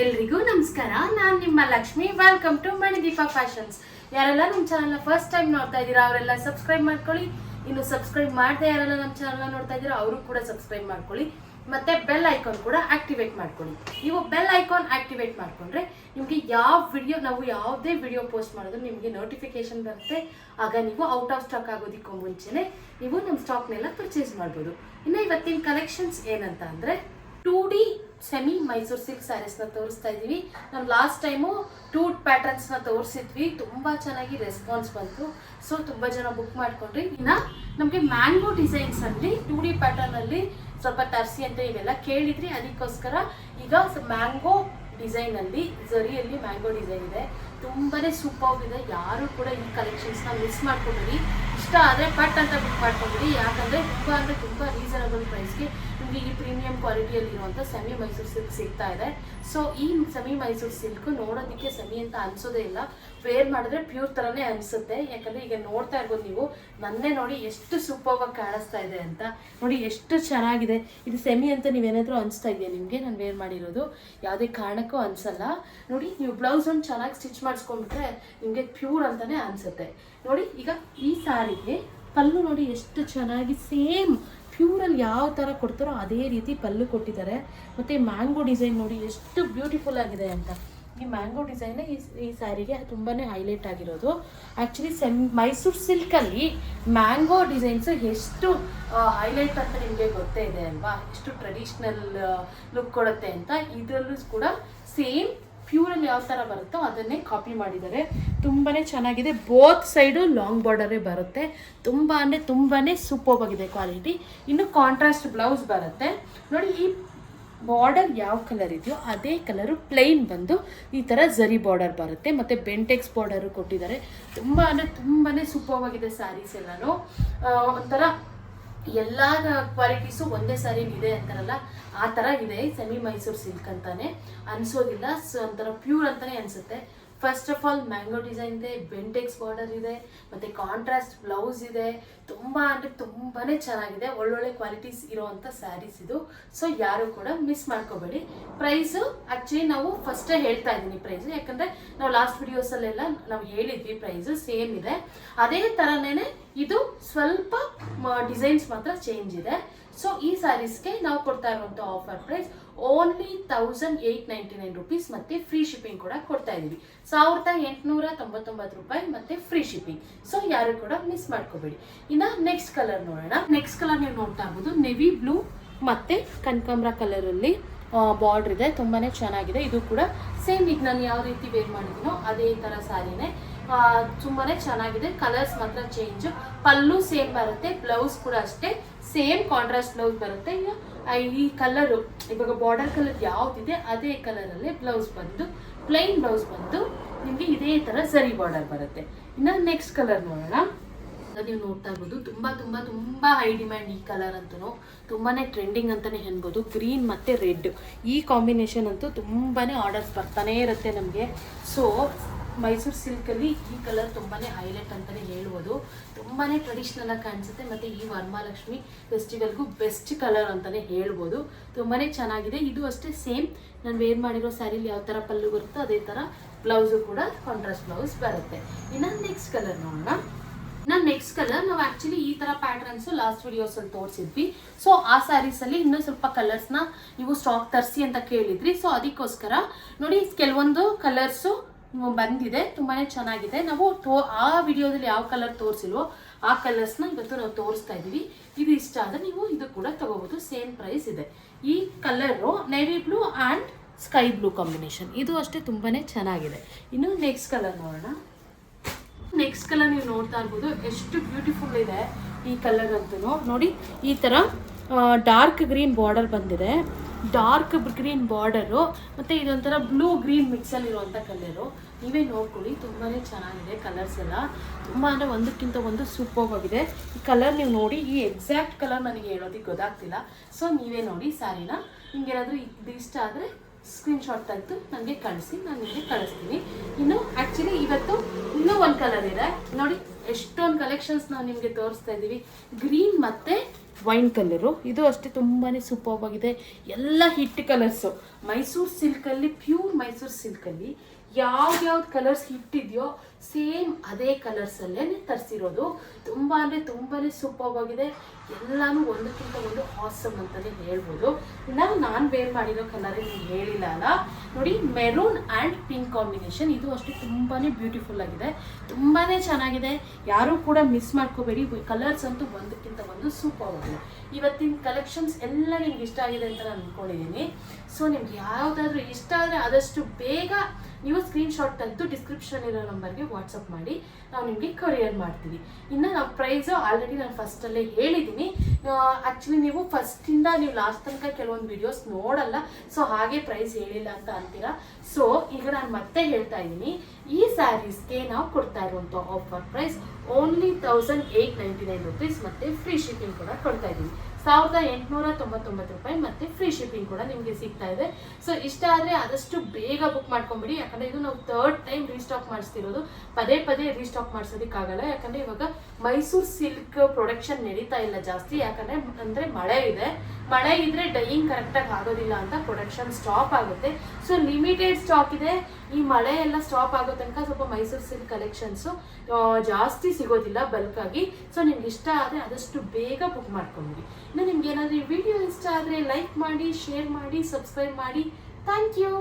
ಎಲ್ರಿಗೂ ನಮಸ್ಕಾರ. ನಾನು ನಿಮ್ಮ Lakshmi. Welcome to Manideepa fashions ಯಾರೆಲ್ಲ ನಮ್ಮ ಚಾನಲ್ನ ಫಸ್ಟ್ ಟೈಮ್ ನೋಡ್ತಾ ಇದ್ದೀರಾ, ಅವರೆಲ್ಲ ಸಬ್ಸ್ಕ್ರೈಬ್ ಮಾಡ್ಕೊಳ್ಳಿ. ಇನ್ನು ಸಬ್ಸ್ಕ್ರೈಬ್ ಮಾಡದೆ ಯಾರೆಲ್ಲ ನಮ್ಮ ಚಾನಲ್ನ ನೋಡ್ತಾ ಇದ್ದೀರಾ, ಅವರು ಕೂಡ ಸಬ್ಸ್ಕ್ರೈಬ್ ಮಾಡ್ಕೊಳ್ಳಿ. ಮತ್ತೆ ಬೆಲ್ ಐಕಾನ್ ಕೂಡ ಆಕ್ಟಿವೇಟ್ ಮಾಡ್ಕೊಳ್ಳಿ. ನೀವು ಬೆಲ್ ಐಕಾನ್ ಆಕ್ಟಿವೇಟ್ ಮಾಡ್ಕೊಂಡ್ರೆ ನಿಮಗೆ ಯಾವ ವಿಡಿಯೋ ನಾವು ಯಾವುದೇ ವಿಡಿಯೋ ಪೋಸ್ಟ್ ಮಾಡಿದ್ರು ನಿಮಗೆ ನೋಟಿಫಿಕೇಶನ್ ಬರುತ್ತೆ. ಆಗ ನೀವು ಔಟ್ ಆಫ್ ಸ್ಟಾಕ್ ಆಗೋದಕ್ಕೂ ಮುಂಚೆನೆ ನೀವು ನಮ್ಮ ಸ್ಟಾಕ್ನೆಲ್ಲ ಪರ್ಚೇಸ್ ಮಾಡ್ಬೋದು. ಇನ್ನು ಇವತ್ತಿನ ಕಲೆಕ್ಷನ್ಸ್ ಏನಂತ ಅಂದರೆ two D semi Mysore silk ಸ್ಯಾರೀಸ್ನ ತೋರಿಸ್ತಾ ಇದ್ದೀವಿ. ನಮ್ಮ ಲಾಸ್ಟ್ ಟೈಮು ಟೂ ಪ್ಯಾಟರ್ನ್ಸ್ನ ತೋರಿಸಿದ್ವಿ. ತುಂಬ ಚೆನ್ನಾಗಿ ರೆಸ್ಪಾನ್ಸ್ ಬಂತು. ಸೊ ತುಂಬ ಜನ ಬುಕ್ ಮಾಡ್ಕೊಂಡ್ರಿ. ಇನ್ನು ನಮಗೆ ಮ್ಯಾಂಗೋ ಡಿಸೈನ್ಸಲ್ಲಿ ಟೂ ಡಿ ಪ್ಯಾಟರ್ನಲ್ಲಿ ಸ್ವಲ್ಪ ತರಿಸಿ ಅಂತ ಇವೆಲ್ಲ ಕೇಳಿದ್ರಿ. ಅದಕ್ಕೋಸ್ಕರ ಈಗ ಮ್ಯಾಂಗೋ ಡಿಸೈನಲ್ಲಿ ಜರಿಯಲ್ಲಿ ಮ್ಯಾಂಗೋ ಡಿಸೈನ್ ಇದೆ. ತುಂಬಾನೇ ಸೂಪರ್ ಇದೆ. ಯಾರು ಕೂಡ ಈ ಕಲೆಕ್ಷನ್ಸ್ನ ಮಿಸ್ ಮಾಡ್ಕೊಂಡ್ರಿ. ಇಷ್ಟ ಆದರೆ ಪಟ್ ಅಂತ ಬುಕ್ ಮಾಡ್ಕೊಂಡ್ರಿ. ಯಾಕಂದರೆ ತುಂಬ ಅಂದರೆ ತುಂಬ ರೀಸನಬಲ್ ಪ್ರೈಸ್ಗೆ ಈ ಪ್ರೀಮಿಯಂ ಕ್ವಾಲಿಟಿಯಲ್ಲಿರುವಂಥ ಸೆಮಿ ಮೈಸೂರು ಸಿಲ್ಕ್ ಸಿಗ್ತಾ ಇದೆ. ಸೊ ಈ ಸೆಮಿ ಮೈಸೂರು ಸಿಲ್ಕ್ ನೋಡೋದಕ್ಕೆ ಸೆಮಿ ಅಂತ ಅನ್ಸೋದೇ ಇಲ್ಲ. ವೇರ್ ಮಾಡಿದ್ರೆ ಪ್ಯೂರ್ ಥರನೇ ಅನಿಸುತ್ತೆ. ಯಾಕಂದರೆ ಈಗ ನೋಡ್ತಾ ಇರ್ಬೋದು ನೀವು, ನನ್ನೇ ನೋಡಿ ಎಷ್ಟು ಸೂಪರ್ವಾಗಿ ಕಾಣಿಸ್ತಾ ಇದೆ ಅಂತ. ನೋಡಿ ಎಷ್ಟು ಚೆನ್ನಾಗಿದೆ. ಇದು ಸೆಮಿ ಅಂತ ನೀವೇನಾದರೂ ಅನಿಸ್ತಾ ಇದೆಯಾ? ನಿಮಗೆ ನಾನು ವೇರ್ ಮಾಡಿರೋದು. ಯಾವುದೇ ಕಾರಣಕ್ಕೂ ಅನ್ಸಲ್ಲ. ನೋಡಿ, ನೀವು ಬ್ಲೌಸ್ ಒಂದು ಚೆನ್ನಾಗಿ ಸ್ಟಿಚ್ ಮಾಡಿಸ್ಕೊಂಡ್ಬಿಟ್ರೆ ನಿಮಗೆ ಪ್ಯೂರ್ ಅಂತಲೇ ಅನಿಸುತ್ತೆ. ನೋಡಿ, ಈಗ ಈ ಸಾರಿಗೆ ಪಲ್ಲು ನೋಡಿ ಎಷ್ಟು ಚೆನ್ನಾಗಿ ಸೇಮ್ ಪ್ಯೂರಲ್ಲಿ ಯಾವ ಥರ ಕೊಡ್ತಾರೋ ಅದೇ ರೀತಿ ಪಲ್ಲು ಕೊಟ್ಟಿದ್ದಾರೆ. ಮತ್ತು ಮ್ಯಾಂಗೋ ಡಿಸೈನ್ ನೋಡಿ, ಎಷ್ಟು ಬ್ಯೂಟಿಫುಲ್ ಆಗಿದೆ ಅಂತ. ಈ ಮ್ಯಾಂಗೋ ಡಿಸೈನ್ ಈ ಈ ಸ್ಯಾರಿಗೆ ತುಂಬಾ ಹೈಲೈಟ್ ಆಗಿರೋದು. ಆ್ಯಕ್ಚುಲಿ ಸೆಮ್, ಮೈಸೂರು ಸಿಲ್ಕಲ್ಲಿ ಮ್ಯಾಂಗೋ ಡಿಸೈನ್ಸ್ ಎಷ್ಟು ಹೈಲೈಟ್ ಅಂತ ನಿಮಗೆ ಗೊತ್ತೇ ಇದೆ ಅಲ್ವಾ? ಎಷ್ಟು ಟ್ರೆಡಿಷ್ನಲ್ ಲುಕ್ ಕೊಡುತ್ತೆ ಅಂತ. ಇದರಲ್ಲೂ ಕೂಡ ಸೇಮ್ ಪ್ಯೂರಲ್ಲಿ ಯಾವ ಥರ ಬರುತ್ತೋ ಅದನ್ನೇ ಕಾಪಿ ಮಾಡಿದ್ದಾರೆ. ತುಂಬಾ ಚೆನ್ನಾಗಿದೆ. ಬೋತ್ ಸೈಡು ಲಾಂಗ್ ಬಾರ್ಡರೇ ಬರುತ್ತೆ. ತುಂಬ ಅಂದರೆ ತುಂಬಾ ಸೂಪರ್ ಆಗಿದೆ ಕ್ವಾಲಿಟಿ. ಇನ್ನು ಕಾಂಟ್ರಾಸ್ಟ್ ಬ್ಲೌಸ್ ಬರುತ್ತೆ. ನೋಡಿ, ಈ ಬಾರ್ಡರ್ ಯಾವ ಕಲರ್ ಇದೆಯೋ ಅದೇ ಕಲರು ಪ್ಲೈನ್ ಬಂದು ಈ ಥರ ಝರಿ ಬಾರ್ಡರ್ ಬರುತ್ತೆ. ಮತ್ತು ಬೆಂಟೆಕ್ಸ್ ಬಾರ್ಡರು ಕೊಟ್ಟಿದ್ದಾರೆ. ತುಂಬ ಅಂದರೆ ತುಂಬಾ ಸೂಪರ್ವಾಗಿದೆ ಸ್ಯಾರೀಸ್ ಎಲ್ಲನೂ. ಒಂಥರ ಎಲ್ಲ ಕ್ವಾಲಿಟೀಸು ಒಂದೇ ಸಾರಿ ಇದೆ ಅಂತಾರಲ್ಲ, ಆ ಥರ ಇದೆ ಸೆಮಿ ಮೈಸೂರು ಸಿಲ್ಕ್ ಅಂತಾನೆ. ಅನ್ಸೋದಿಲ್ಲ, ಸೊ ಒಂಥರ ಪ್ಯೂರ್ ಅಂತಾನೆ ಅನ್ಸುತ್ತೆ. First of all mango design ಇದೆ ಬೆಂಟೆಕ್ಸ್ ಬಾರ್ಡರ್ ಇದೆ, ಮತ್ತು ಕಾಂಟ್ರಾಸ್ಟ್ ಬ್ಲೌಸ್ ಇದೆ. ತುಂಬ ಅಂದರೆ ತುಂಬಾ ಚೆನ್ನಾಗಿದೆ. ಒಳ್ಳೊಳ್ಳೆ ಕ್ವಾಲಿಟೀಸ್ ಇರೋವಂಥ ಸ್ಯಾರೀಸ್ ಇದು. ಸೊ ಯಾರು ಕೂಡ ಮಿಸ್ ಮಾಡ್ಕೋಬೇಡಿ. ಪ್ರೈಸು ಆ್ಯಕ್ಚುಲಿ ನಾವು ಫಸ್ಟೇ ಹೇಳ್ತಾ ಇದ್ದೀನಿ ಪ್ರೈಸ್ ಯಾಕಂದರೆ ನಾವು ಲಾಸ್ಟ್ ವಿಡಿಯೋಸಲ್ಲೆಲ್ಲ ನಾವು ಹೇಳಿದ್ವಿ ಪ್ರೈಸ್ ಸೇಮ್ ಇದೆ. ಅದೇ ಥರನೇ ಇದು ಸ್ವಲ್ಪ ಡಿಸೈನ್ಸ್ ಮಾತ್ರ ಚೇಂಜ್ ಇದೆ. ಸೊ ಈ ಸ್ಯಾರೀಸ್ಗೆ ನಾವು ಕೊಡ್ತಾ ಇರುವಂತ offer price only thousand eight ninety nine rupees ಮತ್ತು ಫ್ರೀ ಶಿಪ್ಪಿಂಗ್ ಕೂಡ ಕೊಡ್ತಾ ಇದ್ದೀವಿ ಸಾವಿರದ ಎಂಟುನೂರ ತೊಂಬತ್ತೊಂಬತ್ತು ರೂಪಾಯಿ ಮತ್ತು ಫ್ರೀ ಶಿಪ್ಪಿಂಗ್ ಸೊ ಯಾರು ಕೂಡ ಮಿಸ್ ಮಾಡ್ಕೋಬೇಡಿ. ಇನ್ನು ನೆಕ್ಸ್ಟ್ ಕಲರ್ ನೋಡೋಣ. ನೆಕ್ಸ್ಟ್ ಕಲರ್ ನೀವು ನೋಡ್ತಾ ಇರ್ಬೋದು ನೆವಿ ಬ್ಲೂ ಮತ್ತು ಕನಕಾಂಬ್ರ ಕಲರಲ್ಲಿ ಬಾರ್ಡ್ರ್ ಇದೆ. ತುಂಬಾ ಚೆನ್ನಾಗಿದೆ. ಇದು ಕೂಡ ಸೇಮ್ ಈಗ ನಾನು ಯಾವ ರೀತಿ ವೇರ್ ಮಾಡಿದ್ದೀನೋ ಅದೇ ಥರ ಸಾರಿನೇ ತುಂಬಾ ಚೆನ್ನಾಗಿದೆ. ಕಲರ್ಸ್ ಮಾತ್ರ ಚೇಂಜ್ ಪಲ್ಲು ಸೇಮ್ ಬರುತ್ತೆ ಬ್ಲೌಸ್ ಕೂಡ ಅಷ್ಟೇ. ಸೇಮ್ ಕಾಂಟ್ರಾಸ್ಟ್ ಬ್ಲೌಸ್ ಬರುತ್ತೆ. ಈಗ ಈ ಕಲರು, ಇವಾಗ ಬಾರ್ಡರ್ ಕಲರ್ ಯಾವ್ದಿದೆ, ಅದೇ ಕಲರಲ್ಲೇ ಬ್ಲೌಸ್ ಬಂದು ಪ್ಲೈನ್ ಬ್ಲೌಸ್ ಬಂದು, ನಿಮಗೆ ಇದೇ ಥರ ಸರಿ ಬಾರ್ಡರ್ ಬರುತ್ತೆ. ಇನ್ನು ನೆಕ್ಸ್ಟ್ ಕಲರ್ ನೋಡೋಣ. ನೀವು ನೋಡ್ತಾ ಇರ್ಬೋದು, ತುಂಬ ತುಂಬ ತುಂಬ ಹೈ ಡಿಮ್ಯಾಂಡ್ ಈ ಕಲರ್ ಅಂತೂ ತುಂಬಾ ಟ್ರೆಂಡಿಂಗ್ ಅಂತಲೇ ಹೇಳ್ಬೋದು ಗ್ರೀನ್ ಮತ್ತು ರೆಡ್ ಈ ಕಾಂಬಿನೇಷನ್ ಅಂತೂ ತುಂಬಾ ಆರ್ಡರ್ಸ್ ಬರ್ತಾನೇ ಇರುತ್ತೆ ನಮಗೆ. ಸೊ ಮೈಸೂರು ಸಿಲ್ಕಲ್ಲಿ ಈ ಕಲರ್ ತುಂಬಾ ಹೈಲೈಟ್ ಅಂತಲೇ ಹೇಳ್ಬೋದು. ತುಂಬಾ ಟ್ರೆಡಿಷ್ನಲ್ ಆಗಿ ಕಾಣಿಸುತ್ತೆ. ಮತ್ತು ಈ ವರಮಹಾಲಕ್ಷ್ಮಿ ಫೆಸ್ಟಿವಲ್ಗೂ ಬೆಸ್ಟ್ ಕಲರ್ ಅಂತಲೇ ಹೇಳ್ಬೋದು. ತುಂಬಾ ಚೆನ್ನಾಗಿದೆ. ಇದು ಅಷ್ಟೇ ಸೇಮ್ ನಾನು ವೇರ್ ಮಾಡಿರೋ ಸ್ಯಾರಿಲಿ ಯಾವ ಥರ ಪಲ್ಲು ಬರುತ್ತೋ ಅದೇ ಥರ ಬ್ಲೌಸು ಕೂಡ ಕಾಂಟ್ರಾಸ್ಟ್ ಬ್ಲೌಸ್ ಬರುತ್ತೆ. ಇನ್ನು ನೆಕ್ಸ್ಟ್ ಕಲರ್ ನೋಡೋಣ. ನಾನು ನೆಕ್ಸ್ಟ್ ಕಲರ್ ನಾವು ಆಕ್ಚುಲಿ ಈ ತರ ಪ್ಯಾಟರ್ನ್ಸ್ ಲಾಸ್ಟ್ ವಿಡಿಯೋಸ್ ಅಲ್ಲಿ ತೋರಿಸಿದ್ವಿ. ಸೊ ಆ ಸ್ಯಾರೀಸ್ ಅಲ್ಲಿ ಇನ್ನೂ ಸ್ವಲ್ಪ ಕಲರ್ಸ್ನ ನೀವು ಸ್ಟಾಕ್ ತರಿಸಿ ಅಂತ ಕೇಳಿದ್ರಿ. ಸೊ ಅದಕ್ಕೋಸ್ಕರ ನೋಡಿ, ಕೆಲವೊಂದು ಕಲರ್ಸು ಬಂದಿದೆ, ತುಂಬಾನೇ ಚೆನ್ನಾಗಿದೆ. ನಾವು ತೋ, ಆ ವಿಡಿಯೋದಲ್ಲಿ ಯಾವ ಕಲರ್ ತೋರಿಸಿಲ್ವೋ ಆ ಕಲರ್ಸ್ನ ಇವತ್ತು ನಾವು ತೋರಿಸ್ತಾ ಇದ್ದೀವಿ. ಇದು ಇಷ್ಟ ಆದರೆ ನೀವು ಇದು ಕೂಡ ತಗೋಬಹುದು ಸೇಮ್ ಪ್ರೈಸ್ ಇದೆ. ಈ colour navy blue and sky blue combination ಇದು ಅಷ್ಟೇ ತುಂಬಾನೇ ಚೆನ್ನಾಗಿದೆ. ಇನ್ನು ನೆಕ್ಸ್ಟ್ ಕಲರ್ ನೋಡೋಣ. ನೆಕ್ಸ್ಟ್ ಕಲರ್ ನೀವು ನೋಡ್ತಾ ಇರ್ಬೋದು. ಎಷ್ಟು ಬ್ಯೂಟಿಫುಲ್ ಇದೆ ಈ ಕಲರ್ ಅಂತೂ. ನೋಡಿ, ಈ ಥರ ಡಾರ್ಕ್ ಗ್ರೀನ್ ಬಾರ್ಡರ್ ಬಂದಿದೆ. ಡಾರ್ಕ್ ಗ್ರೀನ್ ಬಾರ್ಡರು, ಮತ್ತು ಇದೊಂಥರ ಬ್ಲೂ ಗ್ರೀನ್ ಮಿಕ್ಸಲ್ಲಿ ಇರುವಂಥ ಕಲರು. ನೀವೇ ನೋಡ್ಕೊಳ್ಳಿ ತುಂಬಾ ಚೆನ್ನಾಗಿದೆ ಕಲರ್ಸ್ ಎಲ್ಲ. ತುಂಬ ಅಂದರೆ ಒಂದಕ್ಕಿಂತ ಒಂದು ಸೂಪರ್ ಆಗಿದೆ ಈ ಕಲರ್ ನೀವು ನೋಡಿ, ಈ ಎಕ್ಸಾಕ್ಟ್ ಕಲರ್ ನನಗೆ ಹೇಳೋದಕ್ಕೆ ಗೊತ್ತಾಗ್ತಿಲ್ಲ. ಸೊ, ನೀವೇ ನೋಡಿ ಸಾರಿನ. ನಿಮಗೇನಾದರೂ ಇದು ಇಷ್ಟ ಆದರೆ ಸ್ಕ್ರೀನ್ಶಾಟ್ ತೆಗೆದು ನನಗೆ ಕಳಿಸಿ, ನಾನು ನಿಮಗೆ ಕಳಿಸ್ತೀನಿ. ಇನ್ನು ಆ್ಯಕ್ಚುಲಿ ಇವತ್ತು ಇನ್ನೂ ಒಂದು ಕಲರ್ ಇದೆ. ನೋಡಿ. ಎಷ್ಟೊಂದು ಕಲೆಕ್ಷನ್ಸ್ ನಾವು ನಿಮಗೆ ತೋರಿಸ್ತಾ ಇದ್ದೀವಿ. ಗ್ರೀನ್ ಮತ್ತು ವೈನ್ ಕಲರು ಇದು ಅಷ್ಟೇ ತುಂಬಾ ಸೂಪರ್ ಆಗಿದೆ. ಎಲ್ಲ ಹಿಟ್ ಕಲರ್ಸು ಮೈಸೂರು ಸಿಲ್ಕಲ್ಲಿ ಪ್ಯೂರ್ ಮೈಸೂರು ಸಿಲ್ಕಲ್ಲಿ ಯಾವ್ದ್ಯಾವ್ದು ಕಲರ್ಸ್ ಹಿಟ್ ಇದೆಯೋ ಸೇಮ್ ಅದೇ ಕಲರ್ಸಲ್ಲೇ ತರಿಸಿರೋದು. ತುಂಬ ಅಂದರೆ ತುಂಬಾ ಸೂಪರ್ ಆಗಿದೆ. ಎಲ್ಲನೂ ಒಂದಕ್ಕಿಂತ ಒಂದು ಹಾಸಮ್ ಅಂತಲೇ ಹೇಳ್ಬೋದು. ನಾವು ನಾನು ವೇರ್ ಮಾಡಿರೋ ಕಲರ್ ನಿಮ್ಗೆ ಹೇಳಿಲ್ಲ ಅಲ್ಲ? ನೋಡಿ ಮೆರೂನ್ ಆ್ಯಂಡ್ ಪಿಂಕ್ ಕಾಂಬಿನೇಷನ್ ಇದು ಅಷ್ಟೇ ತುಂಬಾ ಬ್ಯೂಟಿಫುಲ್ ಆಗಿದೆ. ತುಂಬಾ ಚೆನ್ನಾಗಿದೆ. ಯಾರೂ ಕೂಡ ಮಿಸ್ ಮಾಡ್ಕೋಬೇಡಿ. ಕಲರ್ಸ್ ಅಂತೂ ಒಂದಕ್ಕಿಂತ ಒಂದು ಸೂಪರ್ ಆಗಿದೆ. ಇವತ್ತಿನ ಕಲೆಕ್ಷನ್ಸ್ ಎಲ್ಲ ನಿಮ್ಗೆ ಇಷ್ಟ ಆಗಿದೆ ಅಂತ ನಾನು ಅಂದ್ಕೊಂಡಿದ್ದೀನಿ ಸೊ ನಿಮ್ಗೆ ಯಾವುದಾದ್ರೂ ಇಷ್ಟ ಆದರೆ ಆದಷ್ಟು ಬೇಗ ನೀವು ಸ್ಕ್ರೀನ್ಶಾಟ್ ತೆಗೆದು ಡಿಸ್ಕ್ರಿಪ್ಷನ್ ಇರೋ ನಂಬರ್ಗೆ ವಾಟ್ಸಪ್ ಮಾಡಿ, ನಾವು ನಿಮಗೆ ಕೊರಿಯರ್ ಮಾಡ್ತೀವಿ. ಇನ್ನು ನಾವು ಪ್ರೈಸು ಆಲ್ರೆಡಿ ನಾನು ಫಸ್ಟಲ್ಲೇ ಹೇಳಿದ್ದೀನಿ ಆ್ಯಕ್ಚುಲಿ ನೀವು ಫಸ್ಟಿಂದ ನೀವು ಲಾಸ್ಟ್ ತನಕ ಕೆಲವೊಂದು ವಿಡಿಯೋಸ್ ನೋಡಲ್ಲ ಸೊ ಹಾಗೆ ಪ್ರೈಸ್ ಹೇಳಿಲ್ಲ ಅಂತ ಅಂತೀರಾ? ಸೊ ಈಗ ನಾನು ಮತ್ತೆ ಹೇಳ್ತಾ ಇದ್ದೀನಿ. ಈ ಸ್ಯಾರೀಸ್ಗೆ ನಾವು ಕೊಡ್ತಾ ಇರುವಂಥ offer price only thousand eight ninety nine rupees ಮತ್ತು ಫ್ರೀ ಶಿಪ್ಪಿಂಗ್ ಕೂಡ ಕೊಡ್ತಾ ಇದ್ದೀನಿ. ಸಾವಿರದ ಎಂಟುನೂರ ತೊಂಬತ್ತೊಂಬತ್ತು ರೂಪಾಯಿ ಮತ್ತು ಫ್ರೀ ಶಿಪ್ಪಿಂಗ್ ಕೂಡ ನಿಮಗೆ ಸಿಗ್ತಾ ಇದೆ. ಸೊ ಇಷ್ಟ ಆದರೆ ಆದಷ್ಟು ಬೇಗ ಬುಕ್ ಮಾಡ್ಕೊಂಬಿಡಿ. ಯಾಕಂದರೆ ಇದು ನಾವು ಥರ್ಡ್ ಟೈಮ್ ರೀಸ್ಟಾಕ್ ಮಾಡಿಸ್ತಿರೋದು. ಪದೇ ಪದೇ ರೀಸ್ಟಾಕ್ ಮಾಡಿಸೋದಕ್ಕಾಗಲ್ಲ. ಯಾಕಂದರೆ ಇವಾಗ ಮೈಸೂರು ಸಿಲ್ಕ್ ಪ್ರೊಡಕ್ಷನ್ ನಡೀತಾ ಇಲ್ಲ ಜಾಸ್ತಿ. ಯಾಕಂದರೆ ಅಂದರೆ ಮಳೆ ಇದೆ. ಮಳೆ ಇದ್ರೆ ಡೈಯಿಂಗ್ ಕರೆಕ್ಟಾಗಿ ಆಗೋದಿಲ್ಲ ಅಂತ ಪ್ರೊಡಕ್ಷನ್ ಸ್ಟಾಪ್ ಆಗುತ್ತೆ. ಸೊ ಲಿಮಿಟೆಡ್ ಸ್ಟಾಕ್ ಇದೆ. ಈ ಮಳೆ ಎಲ್ಲ ಸ್ಟಾಪ್ ಆಗೋ ತನಕ ಸ್ವಲ್ಪ ಮೈಸೂರು ಸಿಲ್ಕ್ ಕಲೆಕ್ಷನ್ಸು ಜಾಸ್ತಿ ಸಿಗೋದಿಲ್ಲ ಬಲ್ಕಾಗಿ ಸೊ ನಿಮ್ಗೆ ಇಷ್ಟ ಆದರೆ ಆದಷ್ಟು ಬೇಗ ಬುಕ್ ಮಾಡ್ಕೊಂಬಿಡಿ ಇನ್ನು ನಿಮ್ಗೆ ಏನಾದ್ರೂ ಈ ವಿಡಿಯೋ ಇಷ್ಟ ಆದರೆ ಲೈಕ್ ಮಾಡಿ ಶೇರ್ ಮಾಡಿ ಸಬ್ಸ್ಕ್ರೈಬ್ ಮಾಡಿ. Thank you